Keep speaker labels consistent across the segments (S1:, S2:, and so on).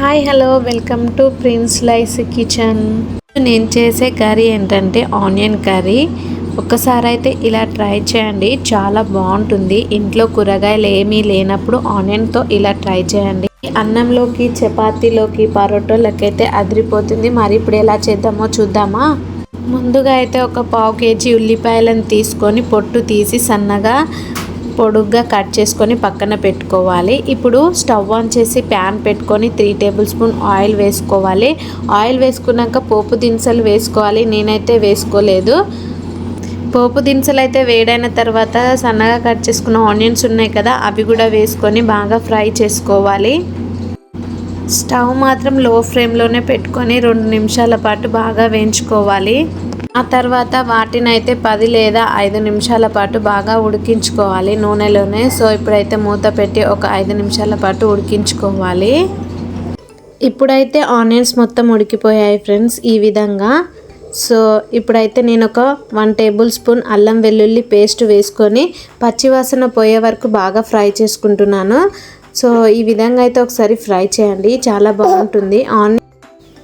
S1: Hi hello welcome to prince lice kitchen. నేను చేసే curry ఏంటంటే ఆనియన్ కర్రీ. ఒక్కసారి అయితే ఇలా ట్రై చేయండి చాలా బాగుంటుంది. ఇంట్లో కూరగాయలు ఏమీ లేనప్పుడు ఆనియన్తో ఇలా ట్రై చేయండి. అన్నంలోకి చపాతీలోకి పరోటోలకైతే అదిరిపోతుంది. మరి ఇప్పుడు ఎలా చేద్దామో చూద్దామా? ముందుగా అయితే ఒక పావు కేజీ ఉల్లిపాయలను తీసుకొని పొట్టు తీసి సన్నగా పొడుగ్గా కట్ చేసుకొని పక్కన పెట్టుకోవాలి. ఇప్పుడు స్టవ్ ఆన్ చేసి ప్యాన్ పెట్టుకొని త్రీ టేబుల్ స్పూన్ ఆయిల్ వేసుకోవాలి. ఆయిల్ వేసుకున్నాక పోపు దినుసులు వేసుకోవాలి. నేనైతే వేసుకోలేదు. పోపు దినుసులు అయితే వేడైన తర్వాత సన్నగా కట్ చేసుకున్న ఆనియన్స్ ఉన్నాయి కదా అవి కూడా వేసుకొని బాగా ఫ్రై చేసుకోవాలి. స్టవ్ మాత్రం లో ఫ్లేమ్లోనే పెట్టుకొని రెండు నిమిషాల పాటు బాగా వేయించుకోవాలి. ఆ తర్వాత వాటినైతే పది లేదా ఐదు నిమిషాల పాటు బాగా ఉడికించుకోవాలి నూనెలోనే. సో ఇప్పుడైతే మూత పెట్టి ఒక ఐదు నిమిషాల పాటు ఉడికించుకోవాలి. ఇప్పుడైతే ఆనియన్స్ మొత్తం ఉడికిపోయాయి ఫ్రెండ్స్ ఈ విధంగా. సో ఇప్పుడైతే నేను ఒక వన్ టేబుల్ స్పూన్ అల్లం వెల్లుల్లి పేస్ట్ వేసుకొని పచ్చివాసన పోయే వరకు బాగా ఫ్రై చేసుకుంటున్నాను. సో ఈ విధంగా అయితే ఒకసారి ఫ్రై చేయండి చాలా బాగుంటుంది. ఆన్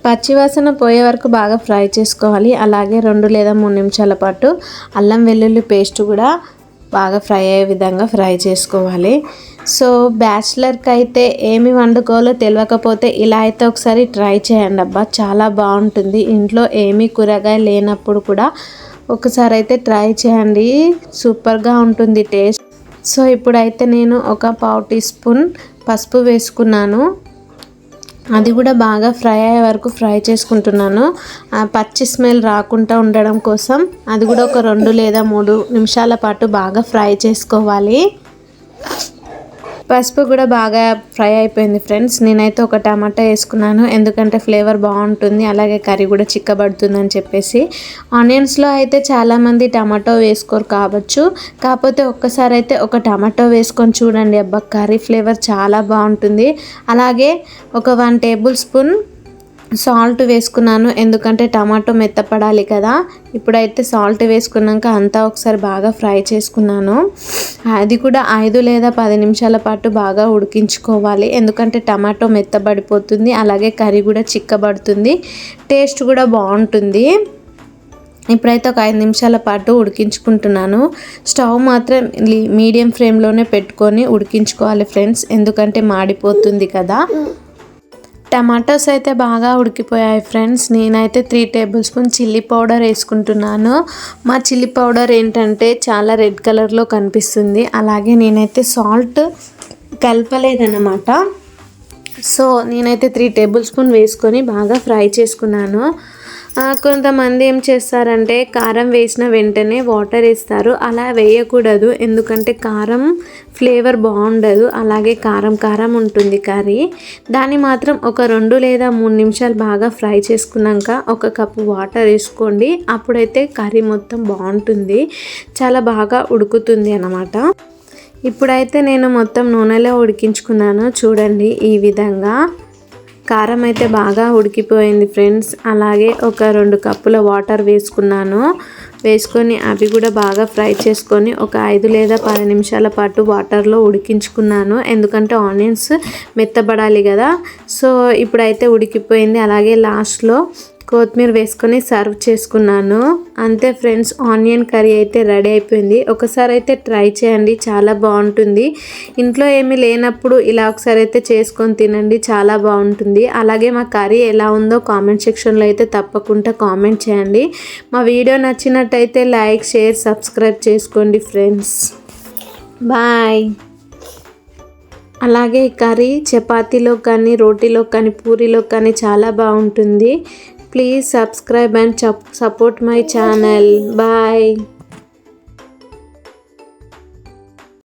S1: పచ్చివాసన పోయే వరకు బాగా ఫ్రై చేసుకోవాలి. అలాగే రెండు లేదా మూడు నిమిషాల పాటు అల్లం వెల్లుల్లి పేస్ట్ కూడా బాగా ఫ్రై అయ్యే విధంగా ఫ్రై చేసుకోవాలి. సో బ్యాచిలర్కి అయితే ఏమి వండుకోవాలో తెలియకపోతే ఇలా అయితే ఒకసారి ట్రై చేయండి అబ్బా. చాలా బాగుంటుంది. ఇంట్లో ఏమీ కూరగాయ లేనప్పుడు కూడా ఒకసారి అయితే ట్రై చేయండి. సూపర్గా ఉంటుంది టేస్ట్. సో ఇప్పుడైతే నేను ఒక పావు టీ స్పూన్ పసుపు వేసుకున్నాను. అది కూడా బాగా ఫ్రై అయ్యే వరకు ఫ్రై చేసుకుంటున్నాను. పచ్చి స్మెల్ రాకుండా ఉండడం కోసం అది కూడా ఒక రెండు లేదా మూడు నిమిషాల పాటు బాగా ఫ్రై చేసుకోవాలి. పసుపు కూడా బాగా ఫ్రై అయిపోయింది ఫ్రెండ్స్. నేనైతే ఒక టమాటా వేసుకున్నాను. ఎందుకంటే ఫ్లేవర్ బాగుంటుంది. అలాగే కర్రీ కూడా చిక్కబడుతుంది అని చెప్పేసి. ఆనియన్స్లో అయితే చాలామంది టమాటో వేసుకోరు కావచ్చు. కాకపోతే ఒక్కసారి అయితే ఒక టమాటో వేసుకొని చూడండి అబ్బా కర్రీ ఫ్లేవర్ చాలా బాగుంటుంది. అలాగే ఒక వన్ టేబుల్ స్పూన్ సాల్ట్ వేసుకున్నాను. ఎందుకంటే టమాటో మెత్తపడాలి కదా. ఇప్పుడైతే సాల్ట్ వేసుకున్నాక అంతా ఒకసారి బాగా ఫ్రై చేసుకున్నాను. అది కూడా ఐదు లేదా పది నిమిషాల పాటు బాగా ఉడికించుకోవాలి. ఎందుకంటే టమాటో మెత్తబడిపోతుంది. అలాగే కర్రీ కూడా చిక్కబడుతుంది. టేస్ట్ కూడా బాగుంటుంది. ఇప్పుడైతే ఒక ఐదు నిమిషాల పాటు ఉడికించుకుంటున్నాను. స్టవ్ మాత్రం మీడియం ఫ్లేమ్లోనే పెట్టుకొని ఉడికించుకోవాలి ఫ్రెండ్స్. ఎందుకంటే మాడిపోతుంది కదా. టమాటోస్ అయితే బాగా ఉడికిపోయాయి ఫ్రెండ్స్. నేనైతే three tablespoon chilli powder వేసుకుంటున్నాను. మా చిల్లీ పౌడర్ ఏంటంటే చాలా రెడ్ కలర్లో కనిపిస్తుంది. అలాగే నేనైతే సాల్ట్ కలపలేదన్నమాట. సో నేనైతే త్రీ టేబుల్ స్పూన్ వేసుకొని బాగా ఫ్రై చేసుకున్నాను. కొంతమంది ఏం చేస్తారంటే కారం వేసిన వెంటనే వాటర్ వేస్తారు. అలా వేయకూడదు. ఎందుకంటే కారం ఫ్లేవర్ బాగుండదు. అలాగే కారం కారం ఉంటుంది కర్రీ. దాన్ని మాత్రం ఒక రెండు లేదా మూడు నిమిషాలు బాగా ఫ్రై చేసుకున్నాక ఒక కప్పు వాటర్ వేసుకోండి. అప్పుడైతే కర్రీ మొత్తం బాగుంటుంది. చాలా బాగా ఉడుకుతుంది అన్నమాట. ఇప్పుడైతే నేను మొత్తం నూనెలో ఉడికించుకున్నాను. చూడండి ఈ విధంగా. కారం అయితే బాగా ఉడికిపోయింది ఫ్రెండ్స్. అలాగే ఒక రెండు కప్పుల వాటర్ వేసుకున్నాను. వేసుకొని అవి కూడా బాగా ఫ్రై చేసుకొని ఒక ఐదు లేదా పది నిమిషాల పాటు వాటర్లో ఉడికించుకున్నాను. ఎందుకంటే ఆనియన్స్ మెత్తబడాలి కదా. సో ఇప్పుడైతే ఉడికిపోయింది. అలాగే లాస్ట్లో కొత్తిమీర వేసుకొని సర్వ్ చేసుకున్నాను. అంతే ఫ్రెండ్స్ ఆనియన్ కర్రీ అయితే రెడీ అయిపోయింది. ఒకసారి అయితే ట్రై చేయండి చాలా బాగుంటుంది. ఇంట్లో ఏమీ లేనప్పుడు ఇలా ఒకసారి అయితే చేసుకొని తినండి చాలా బాగుంటుంది. అలాగే మా కర్రీ ఎలా ఉందో కామెంట్ సెక్షన్లో అయితే తప్పకుండా కామెంట్ చేయండి. మా వీడియో నచ్చినట్టయితే లైక్ షేర్ సబ్స్క్రైబ్ చేసుకోండి ఫ్రెండ్స్. బాయ్. అలాగే కర్రీ చపాతీలో కానీ రోటీలో కానీ పూరీలో కానీ చాలా బాగుంటుంది. Please subscribe and support my channel bye